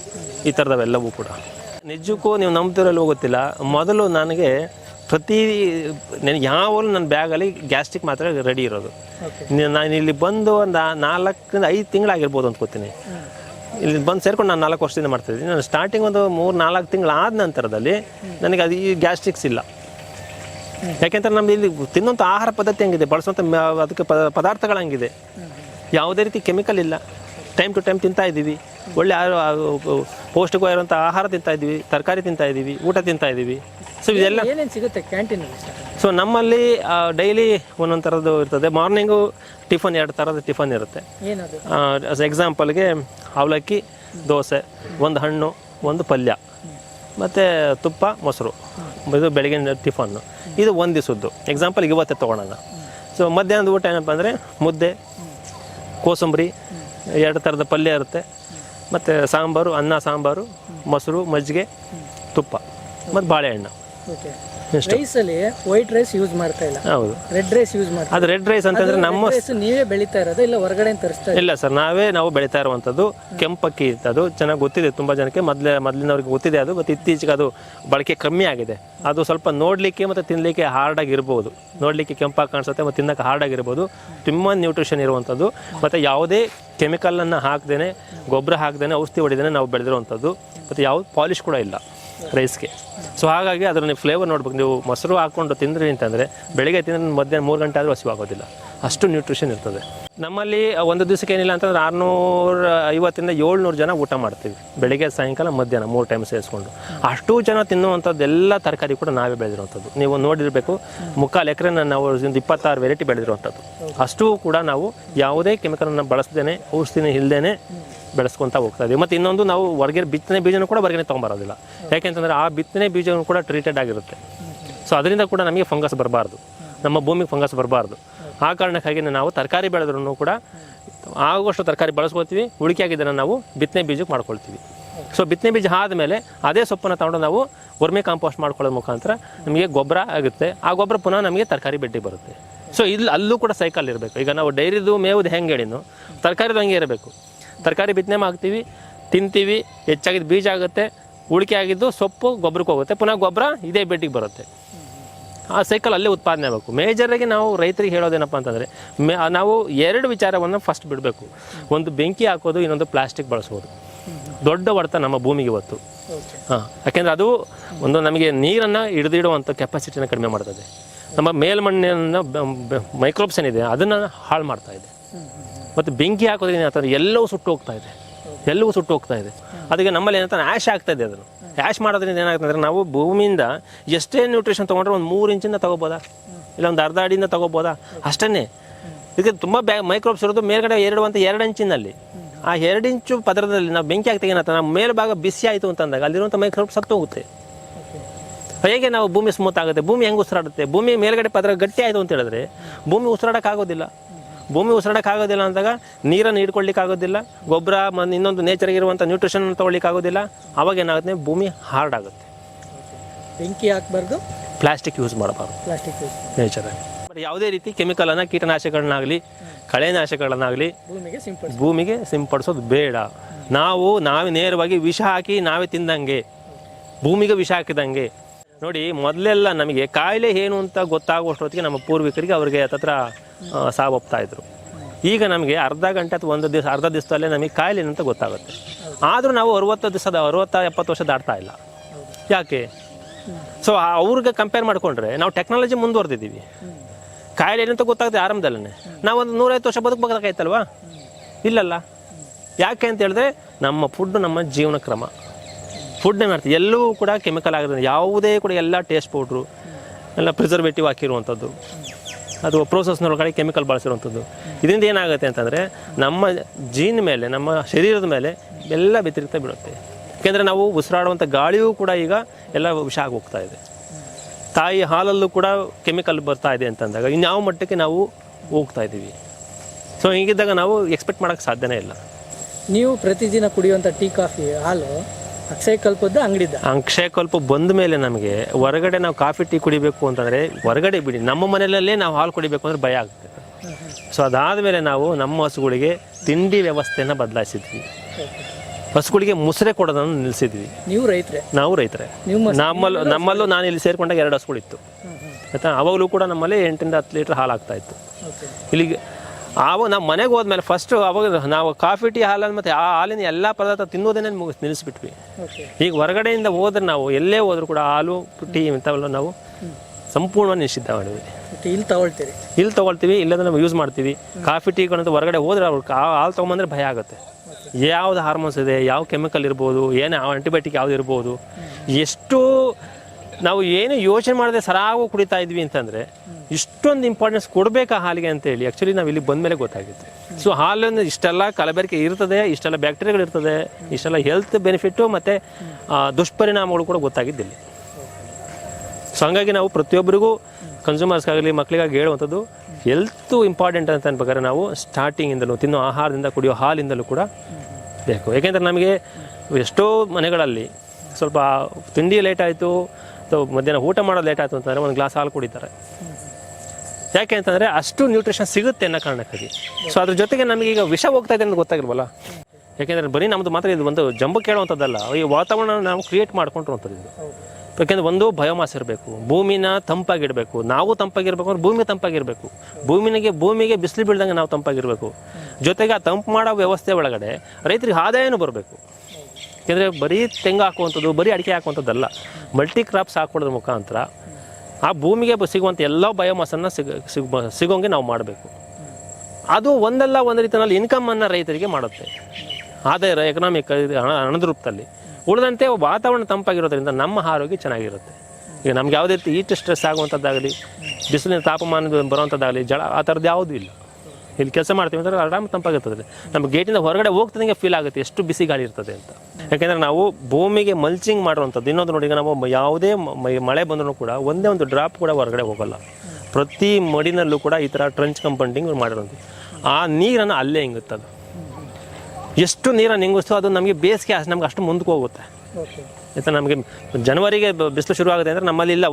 ಈ ಥರದವೆಲ್ಲವೂ ಕೂಡ. ನಿಜಕ್ಕೂ ನೀವು ನಂಬ್ತಿರಲ್ಲೂ ಗೊತ್ತಿಲ್ಲ. ಮೊದಲು ನನಗೆ ಪ್ರತಿ ನನಗೆ ಯಾವಾಗಲೂ ನನ್ನ ಬ್ಯಾಗಲ್ಲಿ ಗ್ಯಾಸ್ಟ್ರಿಕ್ ಮಾತ್ರ ರೆಡಿ ಇರೋದು. ನಾನು ಇಲ್ಲಿ ಬಂದು ಒಂದು ನಾಲ್ಕರಿಂದ ಐದು ತಿಂಗಳಾಗಿರ್ಬೋದು ಅಂದ್ಕೋತೀನಿ ಇಲ್ಲಿ ಬಂದು ಸೇರ್ಕೊಂಡು ನಾನು ನಾಲ್ಕು ವರ್ಷದಿಂದ ಮಾಡ್ತಾ ಇದ್ದೀನಿ. ನಾನು ಸ್ಟಾರ್ಟಿಂಗ್ ಒಂದು ಮೂರು ನಾಲ್ಕು ತಿಂಗಳು ಆದ ನಂತರದಲ್ಲಿ ನನಗೆ ಅದು ಈ ಗ್ಯಾಸ್ಟ್ರಿಕ್ಸ್ ಇಲ್ಲ. ಯಾಕೆಂದ್ರೆ ನಮ್ದು ಇಲ್ಲಿ ತಿನ್ನುವಂಥ ಆಹಾರ ಪದ್ಧತಿ ಹಂಗಿದೆ? ಬಳಸುವಂಥ ಅದಕ್ಕೆ ಪದ ಪದಾರ್ಥಗಳು ಹಂಗಿದೆ. ಯಾವುದೇ ರೀತಿ ಕೆಮಿಕಲ್ ಇಲ್ಲ. ಟೈಮ್ ಟು ಟೈಮ್ ತಿಂತಾ ಇದ್ದೀವಿ. ಒಳ್ಳೆ ಪೌಷ್ಟಿಕ ಇರುವಂಥ ಪೌಷ್ಟಿಕವಾಗಿರುವಂಥ ಆಹಾರ ತಿಂತಾ ಇದ್ದೀವಿ. ತರಕಾರಿ ತಿಂತಾ ಇದ್ದೀವಿ. ಊಟ ತಿಂತಾ ಇದ್ದೀವಿ. ಸೊ ಇದೆಲ್ಲ ಏನೇನು ಸಿಗುತ್ತೆ ಕ್ಯಾಂಟೀನಲ್ಲಿ ಸೊ ನಮ್ಮಲ್ಲಿ ಡೈಲಿ ಒಂದೊಂದು ಥರದ್ದು ಇರ್ತದೆ. ಮಾರ್ನಿಂಗು ಟಿಫನ್ ಎರಡು ಥರದ ಟಿಫನ್ ಇರುತ್ತೆ. ಎಕ್ಸಾಂಪಲ್ಗೆ ಅವಲಕ್ಕಿ ದೋಸೆ ಒಂದು ಹಣ್ಣು ಒಂದು ಪಲ್ಯ ಮತ್ತು ತುಪ್ಪ ಮೊಸರು. ಇದು ಬೆಳಗಿನ ಟಿಫನ್ನು ಇದು ಒಂದು ದಿವಸದ್ದು. ಎಕ್ಸಾಂಪಲ್ ಇವತ್ತೇ ತೊಗೊಳೋಣ. ಸೊ ಮಧ್ಯಾಹ್ನದ ಊಟ ಏನಪ್ಪ ಅಂದರೆ ಮುದ್ದೆ ಕೋಸಂಬರಿ ಎರಡು ಥರದ ಪಲ್ಯ ಇರುತ್ತೆ. ಮತ್ತು ಸಾಂಬಾರು ಅನ್ನ ಸಾಂಬಾರು ಮೊಸರು ಮಜ್ಜಿಗೆ ತುಪ್ಪ. ಮತ್ತು ಬಾಳೆಹಣ್ಣು. ರೈಸಲ್ಲಿ ವೈಟ್ ರೈಸ್ ಯೂಸ್ ಮಾಡ್ತಾ ಇಲ್ಲ. ಹೌದು. ರೆಡ್ ರೈಸ್ ಯೂಸ್ ಮಾಡ್ತಾ ಅದು ರೆಡ್ ರೈಸ್ ಅಂತಂದ್ರೆ ನಮ್ಮ ರೈಸ್ ನೀವೇ ಬೆಳೀತಾ ಇರೋದು ಇಲ್ಲ ಹೊರಗಡೆ ತರಿಸ್ತಾ ಇಲ್ಲ ಸರ್ ನಾವೇ ನಾವು ಬೆಳೀತಾ ಇರುವಂಥದ್ದು ಕೆಂಪಕ್ಕಿ ಇತ್ತು ಅದು ಚೆನ್ನಾಗಿ ಗೊತ್ತಿದೆ ತುಂಬ ಜನಕ್ಕೆ. ಮೊದಲೇ ಮೊದಲಿನವ್ರಿಗೆ ಗೊತ್ತಿದೆ ಅದು ಮತ್ತು ಇತ್ತೀಚೆಗೆ ಅದು ಬಳಕೆ ಕಮ್ಮಿ ಆಗಿದೆ. ಅದು ಸ್ವಲ್ಪ ನೋಡಲಿಕ್ಕೆ ಮತ್ತು ತಿನ್ನಲಿಕ್ಕೆ ಹಾರ್ಡಾಗಿ ಇರ್ಬೋದು ನೋಡಲಿಕ್ಕೆ ಕೆಂಪಾಗಿ ಕಾಣಿಸುತ್ತೆ ಮತ್ತು ತಿನ್ನಕ್ಕೆ ಹಾರ್ಡಾಗಿರ್ಬೋದು ತುಂಬ ನ್ಯೂಟ್ರಿಷನ್ ಇರುವಂಥದ್ದು. ಮತ್ತು ಯಾವುದೇ ಕೆಮಿಕಲನ್ನು ಹಾಕ್ದೇನೆ ಗೊಬ್ಬರ ಹಾಕ್ದೇನೆ ಔಷಧಿ ಹೊಡಿದೇನೆ ನಾವು ಬೆಳೆದಿರುವಂಥದ್ದು. ಮತ್ತು ಯಾವ ಪಾಲಿಶ್ ಕೂಡ ಇಲ್ಲ. ರೈಸ್ಗೆ. ಸೊ ಹಾಗಾಗಿ ಅದರ ನೀವು ಫ್ಲೇವರ್ ನೋಡ್ಬೇಕು. ನೀವು ಮೊಸರು ಹಾಕ್ಕೊಂಡು ತಿಂದ್ರಿ ಅಂತಂದರೆ ಬೆಳಿಗ್ಗೆ ತಿಂದ್ರೆ ಮಧ್ಯಾಹ್ನ ಮೂರು ಗಂಟೆ ಆದರೂ ಹಸಿವಾಗೋದಿಲ್ಲ. ಅಷ್ಟು ನ್ಯೂಟ್ರಿಷನ್ ಇರ್ತದೆ. ನಮ್ಮಲ್ಲಿ ಒಂದು ದಿವಸಕ್ಕೆ ಏನಿಲ್ಲ ಅಂತಂದ್ರೆ ಆರುನೂರ ಐವತ್ತರಿಂದ ಏಳ್ನೂರು ಜನ ಊಟ ಮಾಡ್ತೀವಿ. ಬೆಳಿಗ್ಗೆ, ಸಾಯಂಕಾಲ, ಮಧ್ಯಾಹ್ನ ಮೂರು ಟೈಮ್ ಸೇರಿಸ್ಕೊಂಡು. ಅಷ್ಟು ಜನ ತಿನ್ನುವಂಥದ್ದು ಎಲ್ಲ ತರಕಾರಿ ಕೂಡ ನಾವೇ ಬೆಳೆದಿರುವಂಥದ್ದು. ನೀವು ನೋಡಿರಬೇಕು, ಮುಕ್ಕಾಲು ಎಕರೆ ನಾವು ಇಪ್ಪತ್ತಾರು ವೆರೈಟಿ ಬೆಳೆದಿರುವಂಥದ್ದು. ಅಷ್ಟು ಕೂಡ ನಾವು ಯಾವುದೇ ಕೆಮಿಕಲನ್ನು ಬಳಸದೇನೆ, ಔಷಧಿನ ಇಲ್ಲದೇನೆ ಬೆಳೆಸ್ಕೊಂತ ಹೋಗ್ತಾ ಇದೀವಿ. ಮತ್ತು ಇನ್ನೊಂದು ನಾವು ಹೊರಗೆ ಬಿತ್ತನೆ ಬೀಜನೂ ಕೂಡ ಹೊರಗಡೆ ತೊಗೊಂಬರೋದಿಲ್ಲ. ಯಾಕೆಂತಂದರೆ ಆ ಬಿತ್ತನೆ ಬೀಜನೂ ಕೂಡ ಟ್ರೀಟೆಡ್ ಆಗಿರುತ್ತೆ. ಸೊ ಅದರಿಂದ ಕೂಡ ನಮಗೆ ಫಂಗಸ್ ಬರಬಾರ್ದು. ನಮ್ಮ ಭೂಮಿಗೆ ಫಂಗಸ್ ಬರಬಾರ್ದು. ಆ ಕಾರಣಕ್ಕಾಗಿ ನಾವು ತರಕಾರಿ ಬೆಳೆದ್ರೂ ಕೂಡ ಆಗುವಷ್ಟು ತರಕಾರಿ ಬಳಸ್ಕೊಳ್ತೀವಿ. ಉಳಿಕೆ ಆಗಿದ್ದನ್ನು ನಾವು ಬಿತ್ತನೆ ಬೀಜಕ್ಕೆ ಮಾಡ್ಕೊಳ್ತೀವಿ. ಸೊ ಬಿತ್ತನೆ ಬೀಜ ಆದಮೇಲೆ ಅದೇ ಸೊಪ್ಪನ್ನು ತಗೊಂಡು ನಾವು ವರ್ಮಿ ಕಾಂಪೋಸ್ಟ್ ಮಾಡ್ಕೊಳ್ಳೋ ಮುಖಾಂತರ ನಮಗೆ ಗೊಬ್ಬರ ಆಗುತ್ತೆ. ಆ ಗೊಬ್ಬರ ಪುನಃ ನಮಗೆ ತರಕಾರಿ ಬೆಡ್ಡಿ ಬರುತ್ತೆ. ಸೊ ಇಲ್ಲಿ ಅಲ್ಲೂ ಕೂಡ ಸೈಕಲ್ ಇರಬೇಕು. ಈಗ ನಾವು ಡೈರಿದು ಮೇವುದು ಹೆಂಗೆ ಹೇಳಿನೋ ತರಕಾರಿದು ಹಂಗೆ ಇರಬೇಕು. ತರಕಾರಿ ಬಿತ್ತನೆ ಮಾಡ್ತೀವಿ, ತಿಂತೀವಿ, ಹೆಚ್ಚಾಗಿದ್ದು ಬೀಜ ಆಗುತ್ತೆ, ಉಳಿಕೆ ಆಗಿದ್ದು ಸೊಪ್ಪು ಗೊಬ್ಬರಕ್ಕೆ ಹೋಗುತ್ತೆ. ಪುನಃ ಗೊಬ್ಬರ ಇದೇ ಬೆಟ್ಟಿಗೆ ಬರುತ್ತೆ. ಆ ಸೈಕಲ್ ಅಲ್ಲೇ ಉತ್ಪಾದನೆ ಆಗಬೇಕು. ಮೇಜರಾಗಿ ನಾವು ರೈತರಿಗೆ ಹೇಳೋದೇನಪ್ಪ ಅಂತಂದರೆ, ಮೇ ನಾವು ಎರಡು ವಿಚಾರವನ್ನು ಫಸ್ಟ್ ಬಿಡಬೇಕು. ಒಂದು ಬೆಂಕಿ ಹಾಕೋದು, ಇನ್ನೊಂದು ಪ್ಲಾಸ್ಟಿಕ್ ಬಳಸೋದು ದೊಡ್ಡ ಹೊಡೆತ ನಮ್ಮ ಭೂಮಿಗೆ ಇವತ್ತು. ಹಾಂ, ಯಾಕೆಂದರೆ ಅದು ಒಂದು ನಮಗೆ ನೀರನ್ನು ಹಿಡಿದಿಡುವಂಥ ಕೆಪಾಸಿಟಿನ ಕಡಿಮೆ ಮಾಡ್ತದೆ. ನಮ್ಮ ಮೇಲ್ಮಣ್ಣಿನ ಮೈಕ್ರೋಬ್ಸ್ ಏನಿದೆ, ಅದನ್ನು ಹಾಳು ಮಾಡ್ತಾ ಇದೆ. ಮತ್ತು ಬೆಂಕಿ ಹಾಕೋದ್ರಿಂದ ಏನಾಗ್ತದೆ ಎಲ್ಲವೂ ಸುಟ್ಟು ಹೋಗ್ತಾ ಇದೆ. ಎಲ್ಲವೂ ಸುಟ್ಟು ಹೋಗ್ತಾ ಇದೆ. ಅದಕ್ಕೆ ನಮ್ಮಲ್ಲಿ ಏನಂತ ಆ್ಯಶ್ ಆಗ್ತಾ ಇದೆ ಅದನ್ನು. ಆ್ಯಶ್ ಮಾಡೋದ್ರಿಂದ ಅಂದರೆ ನಾವು ಭೂಮಿಯಿಂದ ಎಷ್ಟೇ ನ್ಯೂಟ್ರಿಷನ್ ತೊಗೊಂಡ್ರೆ ಒಂದು ಮೂರು ಇಂಚಿಂದ ತೊಗೋಬೋದಾ? ಇಲ್ಲ ಒಂದು ಅರ್ಧ ಅಡಿಯಿಂದ ತೊಗೋಬೋದಾ? ಅಷ್ಟೇ ಇದಕ್ಕೆ ತುಂಬ ಬ್ಯಾ ಮೈಕ್ರೋಬ್ಸ್ ಇರೋದು ಮೇಲ್ಗಡೆ ಎರಡು ಅಂತ ಎರಡು ಇಂಚಿನಲ್ಲಿ. ಆ ಎರಡು ಇಂಚು ಪದರದಲ್ಲಿ ನಾವು ಬೆಂಕಿ ಹಾಕ್ತೀವಿ ಏನಾಗ್ತದೆ? ನಮ್ಮ ಮೇಲ್ಭಾಗ ಬಿಸಿ ಆಯಿತು ಅಂತಂದಾಗ ಅಲ್ಲಿರುವಂಥ ಮೈಕ್ರೋಬ್ ಸತ್ತು ಹೋಗುತ್ತೆ ಹೇಗೆ ನಾವು ಭೂಮಿ ಸ್ಮೂತ್ ಆಗುತ್ತೆ? ಭೂಮಿ ಹೆಂಗೆ ಉಸಿರಾಡುತ್ತೆ? ಭೂಮಿ ಮೇಲ್ಗಡೆ ಪದರ ಗಟ್ಟಿ ಆಯಿತು ಅಂತ ಹೇಳಿದ್ರೆ ಭೂಮಿ ಉಸಿರಾಡಕ್ಕೆ ಆಗೋದಿಲ್ಲ ಭೂಮಿ ಉಸಿರಾಡಕ್ಕೆ ಆಗೋದಿಲ್ಲ ಅಂದಾಗ ನೀರನ್ನು ಹಿಡ್ಕೊಳ್ಲಿಕ್ಕೆ ಆಗೋದಿಲ್ಲ ಗೊಬ್ಬರ ಮತ್ತು ಇನ್ನೊಂದು ನೇಚರ್ಗೆ ಇರುವಂಥ ನ್ಯೂಟ್ರಿಷನ್ ತೊಗೊಳ್ಲಿಕ್ಕೆ ಆಗೋದಿಲ್ಲ ಅವಾಗ ಏನಾಗುತ್ತೆ? ಭೂಮಿ ಹಾರ್ಡ್ ಆಗುತ್ತೆ. ಬೆಂಕಿ ಹಾಕಬಾರ್ದು? ಪ್ಲಾಸ್ಟಿಕ್ ಯೂಸ್ ಮಾಡಬಾರ್ದು. ಪ್ಲಾಸ್ಟಿಕ್ ಯೂಸ್ ನೇಚರಾಗಿ ಬಟ್ ಯಾವುದೇ ರೀತಿ ಕೆಮಿಕಲನ್ನು ಕೀಟನಾಶಕಗಳನ್ನಾಗಲಿ ಕಳೆನಾಶಕಗಳನ್ನಾಗಲಿ ಭೂಮಿಗೆ ಸಿಂಪಡಿಸಿ ಭೂಮಿಗೆ ಸಿಂಪಡಿಸೋದು ಬೇಡ. ನಾವು ನಾವೇ ನೇರವಾಗಿ ವಿಷ ಹಾಕಿ ನಾವೇ ತಿಂದಂಗೆ ಭೂಮಿಗೆ ವಿಷ ಹಾಕಿದಂಗೆ. ನೋಡಿ ಮೊದಲೆಲ್ಲ ನಮಗೆ ಕಾಯಿಲೆ ಏನು ಅಂತ ಗೊತ್ತಾಗುವಷ್ಟೊತ್ತಿಗೆ ನಮ್ಮ ಪೂರ್ವಿಕರಿಗೆ ಅವರಿಗೆ ಹತ್ತತ್ರ ಸಾವಪ್ತಾ ಇದ್ರು. ಈಗ ನಮಗೆ ಅರ್ಧ ಗಂಟೆ ಅಥವಾ ಒಂದು ದಿವಸ, ಅರ್ಧ ದಿವಸದಲ್ಲೇ ನಮಗೆ ಕಾಯಿಲೆ ಅಂತ ಗೊತ್ತಾಗುತ್ತೆ. ಆದರೂ ನಾವು ಅರುವತ್ತು ದಿವಸದ, ಅರುವತ್ತ ಎಪ್ಪತ್ತು ವರ್ಷ ದಾಡ್ತಾ ಇಲ್ಲ. ಯಾಕೆ? ಸೊ ಅವ್ರಿಗೆ ಕಂಪೇರ್ ಮಾಡಿಕೊಂಡ್ರೆ ನಾವು ಟೆಕ್ನಾಲಜಿ ಮುಂದುವರೆದಿದ್ದೀವಿ. ಕಾಯಿಲೆ ಏನಂತ ಗೊತ್ತಾಗುತ್ತೆ ಆರಂಭದಲ್ಲೇ ನಾವು ಒಂದು ನೂರೈವತ್ತು ವರ್ಷ ಬದುಕಬೇಕಾಯ್ತಲ್ವಾ ಇಲ್ಲಲ್ಲ. ಯಾಕೆ ಅಂತ ಹೇಳಿದ್ರೆ ನಮ್ಮ ಫುಡ್ ನಮ್ಮ ಜೀವನ ಕ್ರಮ. ಫುಡ್ ಮಾಡ್ತೀವಿ ಎಲ್ಲವೂ ಕೂಡ ಕೆಮಿಕಲ್ ಆಗಿರೋದು ಯಾವುದೇ ಕೂಡ ಎಲ್ಲ ಟೇಸ್ಟ್ ಪೌಡ್ರು ಎಲ್ಲ ಪ್ರಿಸರ್ವೇಟಿವ್ ಹಾಕಿರುವಂಥದ್ದು. ಅದು ಪ್ರೋಸೆಸ್ನೊಳಗಡೆ ಕೆಮಿಕಲ್ ಬಳಸಿರುವಂಥದ್ದು. ಇದರಿಂದ ಏನಾಗುತ್ತೆ ಅಂತಂದರೆ ನಮ್ಮ ಜೀನ್ ಮೇಲೆ, ನಮ್ಮ ಶರೀರದ ಮೇಲೆ ಎಲ್ಲ ವ್ಯತಿರಿಕ್ತ ಬೀಳುತ್ತೆ. ಯಾಕೆಂದರೆ ನಾವು ಉಸಿರಾಡುವಂಥ ಗಾಳಿಯೂ ಕೂಡ ಈಗ ಎಲ್ಲ ವಿಷ ಆಗಿ ಹೋಗ್ತಾ ಇದೆ. ತಾಯಿ ಹಾಲಲ್ಲೂ ಕೂಡ ಕೆಮಿಕಲ್ ಬರ್ತಾ ಇದೆ ಅಂತಂದಾಗ ಇನ್ಯಾವ ಮಟ್ಟಕ್ಕೆ ನಾವು ಹೋಗ್ತಾ ಇದ್ದೀವಿ. ಸೊ ಹೀಗಿದ್ದಾಗ ನಾವು ಎಕ್ಸ್ಪೆಕ್ಟ್ ಮಾಡೋಕ್ಕೆ ಸಾಧ್ಯನೇ ಇಲ್ಲ. ನೀವು ಪ್ರತಿದಿನ ಕುಡಿಯುವಂಥ ಟೀ, ಕಾಫಿ, ಹಾಲು ಅಕ್ಷಯ ಕಲ್ಪದ ಅಂಗಡಿದ. ಅಂಕ್ಷಯಕಲ್ಪ ಬಂದ ಮೇಲೆ ನಮಗೆ ಹೊರಗಡೆ ನಾವು ಕಾಫಿ ಟೀ ಕುಡಿಬೇಕು ಅಂತಂದರೆ ಹೊರಗಡೆ ಬಿಡಿ ನಮ್ಮ ಮನೆಯಲ್ಲೇ ನಾವು ಹಾಲು ಕುಡಿಬೇಕು ಅಂದ್ರೆ ಭಯ ಆಗ್ತದೆ. ಸೊ ಅದಾದಮೇಲೆ ನಾವು ನಮ್ಮ ಹಸುಗಳಿಗೆ ತಿಂಡಿ ವ್ಯವಸ್ಥೆಯನ್ನು ಬದಲಾಯಿಸಿದ್ವಿ. ಹಸುಗಳಿಗೆ ಮುಸರೆ ಕೊಡೋದನ್ನು ನಿಲ್ಲಿಸಿದ್ವಿ. ನೀವು ರೈತರೇ? ನಾವು ರೈತರೇ. ನಿಮ್ಮ ನಮ್ಮಲ್ಲೂ ನಮ್ಮಲ್ಲೂ ನಾನು ಇಲ್ಲಿ ಸೇರ್ಕೊಂಡಾಗ ಎರಡು ಹಸುಗಳಿತ್ತು. ಆಯ್ತಾ? ಅವಾಗಲೂ ಕೂಡ ನಮ್ಮಲ್ಲಿ ಎಂಟರಿಂದ ಹತ್ತು ಲೀಟ್ರ್ ಹಾಲು ಆಗ್ತಾ ಇತ್ತು ಇಲ್ಲಿಗೆ ಆವಾಗ ನಾವು ಮನೆಗೆ ಹೋದ್ಮೇಲೆ ಫಸ್ಟು ಅವಾಗ ನಾವು ಕಾಫಿ ಟೀ ಹಾಲನ್ನು ಮತ್ತು ಆ ಹಾಲಿನ ಎಲ್ಲ ಪದಾರ್ಥ ತಿನ್ನೋದನ್ನೇ ಮುಗಿಸ್ ನಿಲ್ಲಿಸ್ಬಿಟ್ವಿ. ಈಗ ಹೊರಗಡೆಯಿಂದ ಹೋದ್ರೆ ನಾವು ಎಲ್ಲೇ ಹೋದ್ರು ಕೂಡ ಹಾಲು ಟೀ ಇಂಥವೆಲ್ಲ ನಾವು ಸಂಪೂರ್ಣವಾಗಿ ನಿಷಿದ್ಧ ಮಾಡಿದ್ವಿ. ಇಲ್ಲಿ ತಗೊಳ್ತೀವಿ ಇಲ್ಲಿ ತಗೊಳ್ತೀವಿ ಇಲ್ಲಂದ್ರೆ ನಾವು ಯೂಸ್ ಮಾಡ್ತೀವಿ. ಕಾಫಿ ಟೀ ಟೀಗಳಂತ ಹೊರಗಡೆ ಹೋದ್ರೆ ಅವ್ರು ಹಾಲು ತೊಗೊಂಬಂದ್ರೆ ಭಯ ಆಗುತ್ತೆ. ಯಾವ್ದು ಹಾರ್ಮೋನ್ಸ್ ಇದೆ ಯಾವ ಕೆಮಿಕಲ್ ಇರ್ಬೋದು ಏನು ಆಂಟಿಬಯೋಟಿಕ್ ಯಾವ್ದು ಇರ್ಬೋದು ಎಷ್ಟು ನಾವು ಏನು ಯೋಚನೆ ಮಾಡದೆ ಸರಾಗು ಕುಡಿತಾ ಇದ್ವಿ ಅಂತಂದರೆ ಇಷ್ಟೊಂದು ಇಂಪಾರ್ಟೆನ್ಸ್ ಕೊಡಬೇಕಾ ಹಾಲಿಗೆ ಅಂತೇಳಿ ಆ್ಯಕ್ಚುಲಿ ನಾವು ಇಲ್ಲಿ ಬಂದ ಮೇಲೆ ಗೊತ್ತಾಗಿತ್ತು. ಸೊ ಹಾಲನ್ನು ಇಷ್ಟೆಲ್ಲ ಕಲಬೆರಕೆ ಇರ್ತದೆ, ಇಷ್ಟೆಲ್ಲ ಬ್ಯಾಕ್ಟೀರಿಯಾಗಳು ಇರ್ತದೆ, ಇಷ್ಟೆಲ್ಲ ಹೆಲ್ತ್ ಬೆನಿಫಿಟ್ಟು ಮತ್ತು ದುಷ್ಪರಿಣಾಮಗಳು ಕೂಡ ಗೊತ್ತಾಗಿದ್ದಿಲ್ಲ. ಸೊ ಹಂಗಾಗಿ ನಾವು ಪ್ರತಿಯೊಬ್ಬರಿಗೂ ಕನ್ಸ್ಯೂಮರ್ಸ್ಗಾಗಲಿ ಮಕ್ಕಳಿಗಾಗಿ ಹೇಳುವಂಥದ್ದು ಹೆಲ್ತು ಇಂಪಾರ್ಟೆಂಟ್ ಅಂತ ಅನ್ಬೇಕಾದ್ರೆ ನಾವು ಸ್ಟಾರ್ಟಿಂಗಿಂದಲೂ ತಿನ್ನೋ ಆಹಾರದಿಂದ ಕುಡಿಯೋ ಹಾಲಿಂದಲೂ ಕೂಡ ಬೇಕು. ಏಕೆಂದರೆ ನಮಗೆ ಎಷ್ಟೋ ಮನೆಗಳಲ್ಲಿ ಸ್ವಲ್ಪ ತಿಂಡಿ ಲೇಟ್ ಆಯಿತು ಅಥವಾ ಮಧ್ಯಾಹ್ನ ಊಟ ಮಾಡೋದು ಲೇಟ್ ಆಯಿತು ಅಂತಂದರೆ ಒಂದು ಗ್ಲಾಸ್ ಹಾಲು ಕುಡಿತಾರೆ. ಯಾಕೆ ಅಂತಂದರೆ ಅಷ್ಟು ನ್ಯೂಟ್ರಿಷನ್ ಸಿಗುತ್ತೆ ಅನ್ನೋ ಕಾರಣಕ್ಕಾಗಿ. ಸೊ ಅದ್ರ ಜೊತೆಗೆ ನಮಗೆ ಈಗ ವಿಷ ಹೋಗ್ತಾ ಇದೆ ಅಂತ ಗೊತ್ತಾಗಿಲ್ವಲ್ಲ? ಯಾಕೆಂದರೆ ಬರೀ ನಮ್ಮದು ಮಾತ್ರ ಇದು ಒಂದು ಜಂಬು ಕೇಳುವಂಥದ್ದಲ್ಲ, ಈ ವಾತಾವರಣ ನಾವು ಕ್ರಿಯೇಟ್ ಮಾಡ್ಕೊಂಡಿರುವಂಥದ್ದು ಇದು. ಯಾಕೆಂದ್ರೆ ಒಂದು ಬಯೋಮಾಸ್ ಇರಬೇಕು, ಭೂಮಿನ ತಂಪಾಗಿಡಬೇಕು. ನಾವು ತಂಪಾಗಿರ್ಬೇಕು ಅಂದ್ರೆ ಭೂಮಿ ತಂಪಾಗಿರಬೇಕು. ಭೂಮಿನಿಗೆ, ಭೂಮಿಗೆ ಬಿಸಿಲು ಬೀಳ್ದಂಗೆ ನಾವು ತಂಪಾಗಿರಬೇಕು. ಜೊತೆಗೆ ಆ ತಂಪು ಮಾಡೋ ವ್ಯವಸ್ಥೆ ಒಳಗಡೆ ರೈತರಿಗೆ ಆದಾಯನೂ ಬರಬೇಕು. ಯಾಕೆಂದರೆ ಬರೀ ತೆಂಗು ಹಾಕುವಂಥದ್ದು, ಬರೀ ಅಡಿಕೆ ಹಾಕುವಂಥದ್ದಲ್ಲ ಮಲ್ಟಿ ಕ್ರಾಪ್ಸ್ ಹಾಕೋದ್ರ ಮುಖಾಂತರ ಆ ಭೂಮಿಗೆ ಸಿಗುವಂಥ ಎಲ್ಲ ಬಯೋಮಾಸನ್ನು ಸಿಗ ಸಿಗ ಸಿಗೋಂಗೆ ನಾವು ಮಾಡಬೇಕು. ಅದು ಒಂದಲ್ಲ ಒಂದು ರೀತಿಯಲ್ಲಿ ಇನ್ಕಮನ್ನು ರೈತರಿಗೆ ಮಾಡುತ್ತೆ. ಆದಾಯ ಎಕನಾಮಿಕ್ ಹಣ ಹಣದ ರೂಪದಲ್ಲಿ ಉಳಿದಂತೆ ವಾತಾವರಣ ತಂಪಾಗಿರೋದ್ರಿಂದ ನಮ್ಮ ಆರೋಗ್ಯ ಚೆನ್ನಾಗಿರುತ್ತೆ. ಈಗ ನಮ್ಗೆ ಯಾವುದೇ ರೀತಿ ಈಟ್ ಸ್ಟ್ರೆಸ್ ಆಗುವಂಥದ್ದಾಗಲಿ, ಬಿಸಿಲಿನ ತಾಪಮಾನ ಬರುವಂಥದ್ದಾಗಲಿ, ಜಳ ಆ ಥರದ್ದು ಯಾವುದೂ ಇಲ್ಲ. ಇಲ್ಲಿ ಕೆಲಸ ಮಾಡ್ತೀವಿ ಅಂದರೆ ಆರಾಮ ತಂಪಾಗಿರ್ತದೆ. ನಮ್ಮ ಗೇಟಿಂದ ಹೊರಗಡೆ ಹೋಗ್ತದಂಗೆ ಫೀಲ್ ಆಗುತ್ತೆ, ಎಷ್ಟು ಬಿಸಿ ಗಾಳಿ ಇರ್ತದೆ ಅಂತ. ಯಾಕೆಂದರೆ ನಾವು ಭೂಮಿಗೆ ಮಲ್ಚಿಂಗ್ ಮಾಡುವಂಥದ್ದು. ಇನ್ನೊಂದು ನೋಡಿ ಈಗ ನಾವು ಯಾವುದೇ ಮಳೆ ಬಂದರೂ ಕೂಡ ಒಂದೇ ಒಂದು ಡ್ರಾಪ್ ಕೂಡ ಹೊರಗಡೆ ಹೋಗಲ್ಲ. ಪ್ರತಿ ಮಡಿನಲ್ಲೂ ಕೂಡ ಈ ಥರ ಟ್ರಂಚ್ ಕಂಪೌಂಡಿಂಗ್ ಮಾಡಿರೋದು. ಆ ನೀರನ್ನು ಅಲ್ಲೇ ಹಿಂಗುತ್ತದು ಎಷ್ಟು ನೀರನ್ನು ಹಿಂಗಿಸ್ತೋ ಅದು ನಮಗೆ ಬೇಸಿಗೆ ಅಷ್ಟು ನಮ್ಗೆ ಅಷ್ಟು ಮುಂದಕ್ಕೆ ಹೋಗುತ್ತೆ. ಯಾಕಂದ್ರೆ ನಮಗೆ ಜನವರಿಗೆ ಬಿಸಿಲು ಶುರು ಆಗುತ್ತೆ ಅಂದರೆ ನಮ್ಮಲ್ಲಿ ಇಲ್ಲ.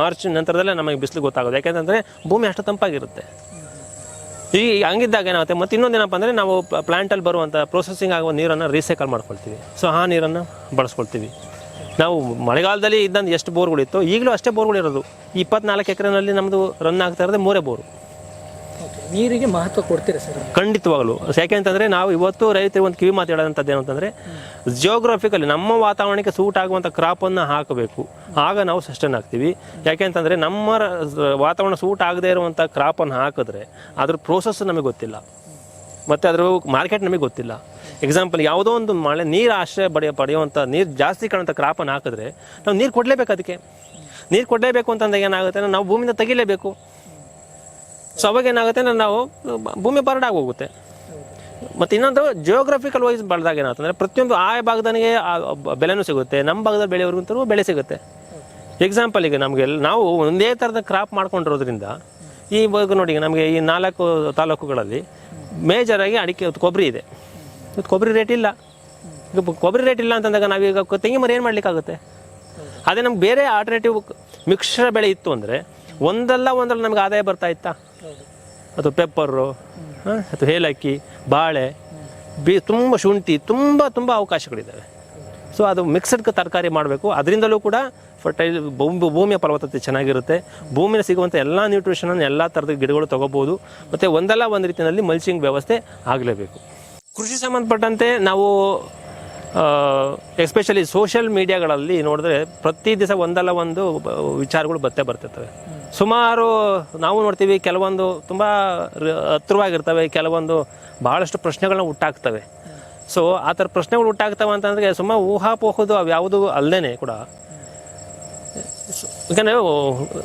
ಮಾರ್ಚ್ ನಂತರದಲ್ಲೇ ನಮಗೆ ಬಿಸಿಲು ಗೊತ್ತಾಗೋದು. ಯಾಕೆಂತಂದರೆ ಭೂಮಿ ಅಷ್ಟು ತಂಪಾಗಿರುತ್ತೆ. ಈ ಹಂಗಿದ್ದಾಗ ಏನಾಗುತ್ತೆ? ಮತ್ತು ಇನ್ನೊಂದೇನಪ್ಪ ಅಂದರೆ ನಾವು ಪ್ಲಾಂಟಲ್ಲಿ ಬರುವಂಥ ಪ್ರೊಸೆಸಿಂಗ್ ಆಗುವ ನೀರನ್ನು ರೀಸೈಕಲ್ ಮಾಡ್ಕೊಳ್ತೀವಿ. ಸೊ ಆ ನೀರನ್ನು ಬಳಸ್ಕೊಳ್ತೀವಿ. ನಾವು ಮಳೆಗಾಲದಲ್ಲಿ ಇದ್ದಂದು ಎಷ್ಟು ಬೋರ್ಗಳಿತ್ತು ಈಗಲೂ ಅಷ್ಟೇ ಬೋರ್ಗಳಿರೋದು. ಇಪ್ಪತ್ನಾಲ್ಕು ಎಕರೆನಲ್ಲಿ ನಮ್ಮದು ರನ್ ಆಗ್ತಾ ಇರೋದೇ ಮೂರೇ ಬೋರು. ನೀರಿಗೆ ಮಹತ್ವ ಕೊಡ್ತೀರಾ ಸರ್? ಖಂಡಿತವಾಗಲು. ಯಾಕೆ ಅಂತಂದರೆ ನಾವು ಇವತ್ತು ರೈತರಿಗೆ ಒಂದು ಕಿವಿ ಮಾತು ಹೇಳೋದಂಥದ್ದು ಏನು ಅಂತಂದರೆ ಜಿಯೋಗ್ರಫಿಕಲಿ ನಮ್ಮ ವಾತಾವರಣಕ್ಕೆ ಸೂಟ್ ಆಗುವಂಥ ಕ್ರಾಪನ್ನು ಹಾಕಬೇಕು. ಆಗ ನಾವು ಸಸ್ಟೈನ್ ಆಗ್ತೀವಿ. ಯಾಕೆ ಅಂತಂದರೆ ನಮ್ಮ ವಾತಾವರಣ ಸೂಟ್ ಆಗದೇ ಇರುವಂಥ ಕ್ರಾಪನ್ನು ಹಾಕಿದ್ರೆ ಅದ್ರ ಪ್ರೋಸೆಸ್ ನಮಗೆ ಗೊತ್ತಿಲ್ಲ. ಮತ್ತು ಅದ್ರ ಮಾರ್ಕೆಟ್ ನಮಗೆ ಗೊತ್ತಿಲ್ಲ. ಎಕ್ಸಾಂಪಲ್ ಯಾವುದೋ ಒಂದು ಮಳೆ, ನೀರು ಆಶ್ರಯ ಪಡೆಯ ಪಡೆಯುವಂಥ ನೀರು ಜಾಸ್ತಿ ಕಾಣುವಂಥ ಕ್ರಾಪನ್ನು ಹಾಕಿದ್ರೆ ನಾವು ನೀರು ಕೊಡಲೇಬೇಕು ಅದಕ್ಕೆ. ನೀರು ಕೊಡಲೇಬೇಕು ಅಂತಂದಾಗ ಏನಾಗುತ್ತೆ ನಾವು ಭೂಮಿಯಿಂದ ತೆಗಿಲೇಬೇಕು. ಸೊ ಅವಾಗ ಏನಾಗುತ್ತೆ? ಅಂದ್ರೆ ನಾವು, ಭೂಮಿ ಬರಡಾಗಿ ಹೋಗುತ್ತೆ ಮತ್ತು ಇನ್ನೊಂದು ಜಿಯೋಗ್ರಫಿಕಲ್ ವೈಸ್ ಬೆಳೆದಾಗ ಏನಾಗುತ್ತೆ ಪ್ರತಿಯೊಂದು ಆ ಭಾಗದನಿಗೆ ಬೆಲೆನೂ ಸಿಗುತ್ತೆ. ನಮ್ಮ ಭಾಗದಲ್ಲಿ ಬೆಳೆಯವ್ರಿಗಂತೂ ಬೆಲೆ ಸಿಗುತ್ತೆ. ಎಕ್ಸಾಂಪಲ್ ಈಗ ನಮಗೆ ನಾವು ಒಂದೇ ಥರದ ಕ್ರಾಪ್ ಮಾಡ್ಕೊಂಡಿರೋದ್ರಿಂದ, ಈ ಬಗ್ಗೆ ನೋಡಿ ನಮಗೆ ಈ ನಾಲ್ಕು ತಾಲೂಕುಗಳಲ್ಲಿ ಮೇಜರಾಗಿ ಅಡಿಕೆ, ಕೊಬ್ಬರಿ ಇದೆ. ಕೊಬ್ಬರಿ ರೇಟ್ ಇಲ್ಲ. ಈಗ ಕೊಬ್ಬರಿ ರೇಟ್ ಇಲ್ಲ ಅಂತಂದಾಗ ನಾವೀಗ ತೆಂಗಿನ ತೆಂಗಿ ಮರ ಏನು ಮಾಡಲಿಕ್ಕಾಗುತ್ತೆ? ಅದೇ ನಮ್ಗೆ ಬೇರೆ ಆಲ್ಟರ್ನೇಟಿವ್ ಮಿಕ್ಸ್ಚರ್ ಬೆಳೆ ಇತ್ತು ಅಂದರೆ, ಒಂದಲ್ಲ ಒಂದರಲ್ಲಿ ನಮ್ಗೆ ಆದಾಯ ಬರ್ತಾ ಇತ್ತಾ? ಅಥವಾ ಪೆಪ್ಪರು ಅಥವಾ ಏಲಕ್ಕಿ, ಬಾಳೆ, ಬಿ, ತುಂಬ ಶುಂಠಿ, ತುಂಬ ತುಂಬ ಅವಕಾಶಗಳಿದ್ದಾವೆ. ಸೊ ಅದು ಮಿಕ್ಸಡ್ ತರಕಾರಿ ಮಾಡಬೇಕು. ಅದರಿಂದಲೂ ಕೂಡ ಫರ್ಟೈಲ್ ಭೂಮಿಯ ಫಲವತ್ತತೆ ಚೆನ್ನಾಗಿರುತ್ತೆ. ಭೂಮಿಯಲ್ಲಿ ಸಿಗುವಂಥ ಎಲ್ಲ ನ್ಯೂಟ್ರಿಷನ್ ಎಲ್ಲ ಥರದ ಗಿಡಗಳು ತಗೋಬೋದು ಮತ್ತು ಒಂದಲ್ಲ ಒಂದು ರೀತಿಯಲ್ಲಿ ಮಲ್ಚಿಂಗ್ ವ್ಯವಸ್ಥೆ ಆಗಲೇಬೇಕು. ಕೃಷಿ ಸಂಬಂಧಪಟ್ಟಂತೆ ನಾವು ಎಸ್ಪೆಷಲಿ ಸೋಷಿಯಲ್ ಮೀಡಿಯಾಗಳಲ್ಲಿ ನೋಡಿದ್ರೆ ಪ್ರತಿ ದಿವಸ ಒಂದಲ್ಲ ಒಂದು ವಿಚಾರಗಳು ಬತ್ತೆ ಬರ್ತಿರ್ತವೆ. ಸುಮಾರು ನಾವು ನೋಡ್ತೀವಿ ಕೆಲವೊಂದು ತುಂಬ ಹತ್ತಿರವಾಗಿರ್ತವೆ ಕೆಲವೊಂದು ಭಾಳಷ್ಟು ಪ್ರಶ್ನೆಗಳನ್ನ ಹುಟ್ಟಾಕ್ತವೆ. ಸೊ ಆ ಥರ ಪ್ರಶ್ನೆಗಳು ಹುಟ್ಟಾಗ್ತವೆ ಅಂತಂದರೆ ಸುಮ್ಮ ಊಹಾಪೋಹದು ಅವು ಯಾವುದೂ ಅಲ್ಲದೇ ಕೂಡ. ಯಾಕಂದರೆ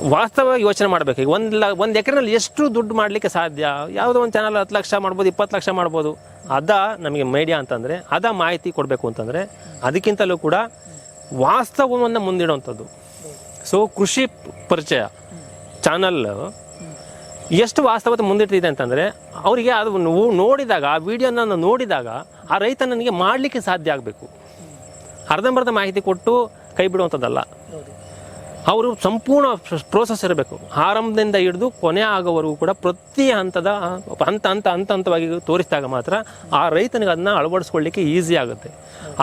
ವಾಸ್ತವವಾಗಿ ಯೋಚನೆ ಮಾಡಬೇಕು. ಈಗ ಒಂದು ಲ, ಒಂದು ಎಕರೆನಲ್ಲಿ ಎಷ್ಟು ದುಡ್ಡು ಮಾಡಲಿಕ್ಕೆ ಸಾಧ್ಯ? ಯಾವುದೋ ಒಂದು ಚಾನಲ್ ಹತ್ತು ಲಕ್ಷ ಮಾಡ್ಬೋದು, ಇಪ್ಪತ್ತು ಲಕ್ಷ ಮಾಡ್ಬೋದು. ಅದ ನಮಗೆ ಮೀಡಿಯಾ ಅಂತಂದರೆ, ಅದ ಮಾಹಿತಿ ಕೊಡಬೇಕು ಅಂತಂದರೆ, ಅದಕ್ಕಿಂತಲೂ ಕೂಡ ವಾಸ್ತವವನ್ನು ಮುಂದಿಡುವಂಥದ್ದು. ಸೊ ಕೃಷಿ ಪರಿಚಯ ಚಾನಲ್ ಎಷ್ಟು ವಾಸ್ತವತೆ ಮುಂದಿಟ್ಟಿದೆ ಅಂತಂದರೆ, ಅವರಿಗೆ ಅದು ನೋಡಿದಾಗ, ಆ ವಿಡಿಯೋನ ನೋಡಿದಾಗ ಆ ರೈತ ನನಗೆ ಮಾಡಲಿಕ್ಕೆ ಸಾಧ್ಯ ಆಗಬೇಕು. ಅರ್ಧಂಬರ್ಧ ಮಾಹಿತಿ ಕೊಟ್ಟು ಕೈ ಬಿಡುವಂಥದ್ದಲ್ಲ. ಅವರು ಸಂಪೂರ್ಣ ಪ್ರೋಸೆಸ್ ಇರಬೇಕು. ಆರಂಭದಿಂದ ಹಿಡಿದು ಕೊನೆ ಆಗೋವರೆಗೂ ಕೂಡ ಪ್ರತಿ ಹಂತದ, ಹಂತ ಹಂತ ಹಂತ ಹಂತವಾಗಿ ತೋರಿಸಿದಾಗ ಮಾತ್ರ ಆ ರೈತನಿಗೆ ಅದನ್ನ ಅಳವಡಿಸ್ಕೊಳ್ಳಿಕ್ಕೆ ಈಸಿ ಆಗುತ್ತೆ.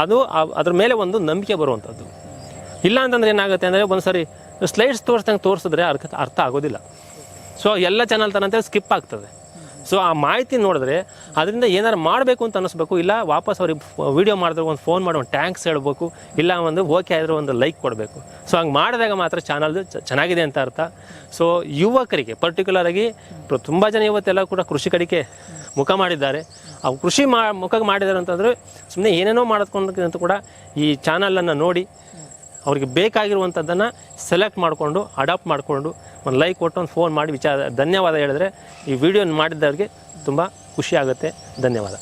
ಅದು ಅದ್ರ ಮೇಲೆ ಒಂದು ನಂಬಿಕೆ ಬರುವಂಥದ್ದು. ಇಲ್ಲ ಅಂತಂದ್ರೆ ಏನಾಗುತ್ತೆ ಅಂದರೆ ಒಂದ್ಸರಿ ಸ್ಲೈಡ್ಸ್ ತೋರಿಸ್ದಂಗೆ ತೋರಿಸಿದ್ರೆ ಅರ್ಥ ಅರ್ಥ ಆಗೋದಿಲ್ಲ. ಸೊ ಎಲ್ಲ ಚಾನಲ್ ತನಂತೆ ಸ್ಕಿಪ್ ಆಗ್ತದೆ. ಸೊ ಆ ಮಾಹಿತಿ ನೋಡಿದ್ರೆ ಅದರಿಂದ ಏನಾರು ಮಾಡಬೇಕು ಅಂತ ಅನ್ನಿಸ್ಬೇಕು, ಇಲ್ಲ ವಾಪಸ್ ಅವ್ರಿಗೆ ವೀಡಿಯೋ ಮಾಡಿದ್ರೆ ಒಂದು ಫೋನ್ ಮಾಡಿ ಒಂದು ಟ್ಯಾಂಕ್ಸ್ ಹೇಳ್ಬೇಕು, ಇಲ್ಲ ಒಂದು ಓಕೆ ಆದರೂ ಒಂದು ಲೈಕ್ ಕೊಡಬೇಕು. ಸೊ ಹಂಗೆ ಮಾಡಿದಾಗ ಮಾತ್ರ ಚಾನಲ್ ಚೆನ್ನಾಗಿದೆ ಅಂತ ಅರ್ಥ. ಸೊ ಯುವಕರಿಗೆ ಪರ್ಟಿಕ್ಯುಲರ್ ಆಗಿ ತುಂಬ ಜನ ಇವತ್ತೆಲ್ಲ ಕೂಡ ಕೃಷಿ ಕಡೆಗೆ ಮುಖ ಮಾಡಿದ್ದಾರೆ. ಆ ಕೃಷಿ ಮಾ ಮುಖ ಮಾಡಿದ್ದಾರೆ ಅಂತಂದರೆ ಸುಮ್ಮನೆ ಏನೇನೋ ಮಾಡೋದ್ಕೊಂಡ್ಕಿಂತ ಕೂಡ ಈ ಚಾನಲನ್ನು ನೋಡಿ ಅವ್ರಿಗೆ ಬೇಕಾಗಿರುವಂಥದ್ದನ್ನು ಸೆಲೆಕ್ಟ್ ಮಾಡಿಕೊಂಡು ಅಡಾಪ್ಟ್ ಮಾಡಿಕೊಂಡು, ಒಂದು ಲೈಕ್ ಕೊಟ್ಟು ಒಂದು ಫೋನ್ ಮಾಡಿ ವಿಚಾರ, ಧನ್ಯವಾದ ಹೇಳಿದ್ರೆ ಈ ವಿಡಿಯೋ ಮಾಡಿದ್ದವ್ರಿಗೆ ತುಂಬ ಖುಷಿ ಆಗುತ್ತೆ. ಧನ್ಯವಾದ.